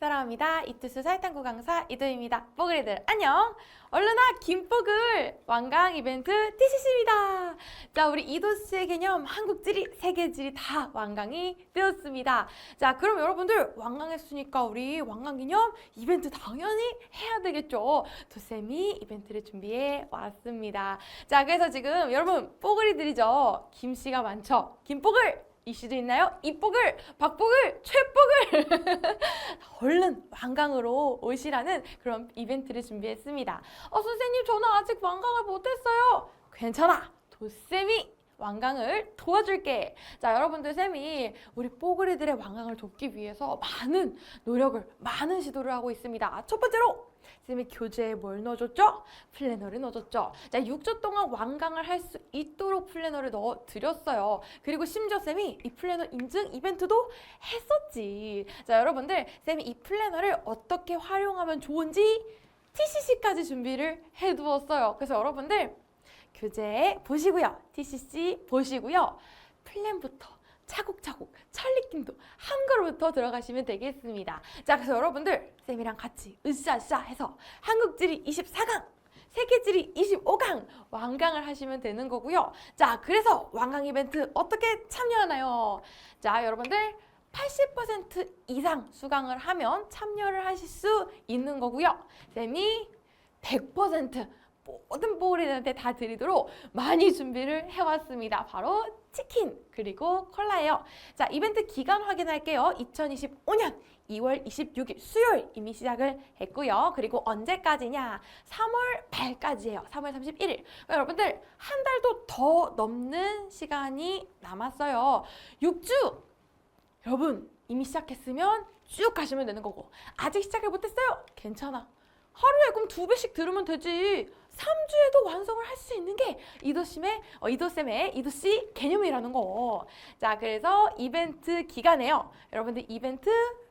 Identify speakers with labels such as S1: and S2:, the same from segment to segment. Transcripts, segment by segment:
S1: 사랑합니다. 이투스 사이탄구 강사 이도입니다. 뽀글이들 안녕. 얼른아 김뽀글 완강 이벤트 TCC입니다. 자 우리 이도스의 개념 한국지리 세계지리 다 완강이 되었습니다. 자 그럼 여러분들 완강했으니까 우리 완강 기념 이벤트 당연히 해야 되겠죠. 도쌤이 이벤트를 준비해 왔습니다. 자 그래서 지금 여러분 뽀글이들이죠. 김씨가 많죠. 김뽀글 이씨도 있나요? 이뽀글, 박뽀글, 최뽀글. 얼른 완강으로 오시라는 그런 이벤트를 준비했습니다. 어, 선생님, 저는 아직 완강을 못했어요. 괜찮아. 도쌤이 완강을 도와줄게. 자, 여러분들 쌤이 우리 뽀글이들의 완강을 돕기 위해서 많은 노력을, 많은 시도를 하고 있습니다. 첫 번째로 쌤이 교재에 뭘 넣어줬죠? 플래너를 넣어줬죠. 자, 6주 동안 완강을 할 수 있도록 플래너를 넣어드렸어요. 그리고 심지어 쌤이 이 플래너 인증 이벤트도 했었지. 자, 여러분들, 쌤이 이 플래너를 어떻게 활용하면 좋은지 TCC까지 준비를 해두었어요. 그래서 여러분들, 교재 보시고요. TCC 보시고요. 플랜부터 차곡차곡 천리김도 한 그루부터 들어가시면 되겠습니다. 자, 그래서 여러분들 쌤이랑 같이 으쌰으쌰 해서 한국지리 24강 세계지리 25강 완강을 하시면 되는 거고요. 자, 그래서 완강 이벤트 어떻게 참여하나요? 자, 여러분들 80% 이상 수강을 하면 참여를 하실 수 있는 거고요. 쌤이 100% 모든 보울이들한테 다 드리도록 많이 준비를 해왔습니다. 바로 치킨 그리고 콜라예요. 자 이벤트 기간 확인할게요. 2025년 2월 26일 수요일 이미 시작을 했고요. 그리고 언제까지냐? 3월 말까지예요. 3월 31일. 여러분들 한 달도 더 넘는 시간이 남았어요. 6주 여러분 이미 시작했으면 쭉 가시면 되는 거고 아직 시작을 못했어요? 괜찮아. 하루에 그럼 두 배씩 들으면 되지. 3주에도 완성을 할 수 있는 게 이도쌤의 어, 이도쌤의 이도씨 개념이라는 거. 자, 그래서 이벤트 기간에요. 여러분들 이벤트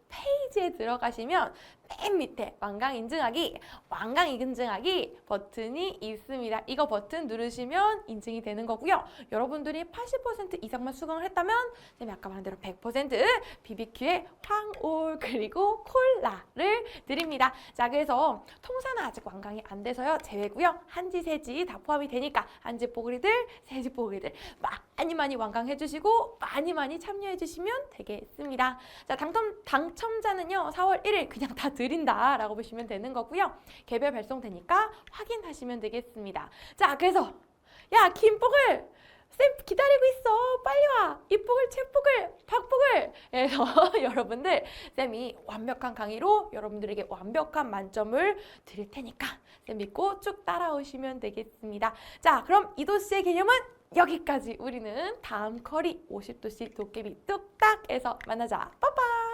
S1: 페이지에 들어가시면 맨 밑에 완강 인증하기, 완강 인증하기 버튼이 있습니다. 이거 버튼 누르시면 인증이 되는 거고요. 여러분들이 80% 이상만 수강을 했다면 쌤이 아까 말한 대로 100% BBQ에 황올 그리고 콜라를 드립니다. 자, 그래서 통사는 아직 완강이 안 돼서요. 제외고요. 한지, 세지 다 포함이 되니까 한지 뽀글이들, 세지 뽀글이들 많이 많이 완강해 주시고 많이 많이 참여해 주시면 되겠습니다. 자, 당첨 당첨자는요. 4월 1일 그냥 다 드린다라고 보시면 되는 거고요. 개별 발송되니까 확인하시면 되겠습니다. 자, 그래서 야, 김뽀글 쌤 기다리고 있어. 빨리 와. 이뽀글, 채뽀글, 박뽀글. 그래서 여러분들 쌤이 완벽한 강의로 여러분들에게 완벽한 만점을 드릴 테니까 쌤 믿고 쭉 따라오시면 되겠습니다. 자, 그럼 이도씨의 개념은 여기까지. 우리는 다음 커리 50도씨 도깨비 뚝딱에서 만나자. 빠빠.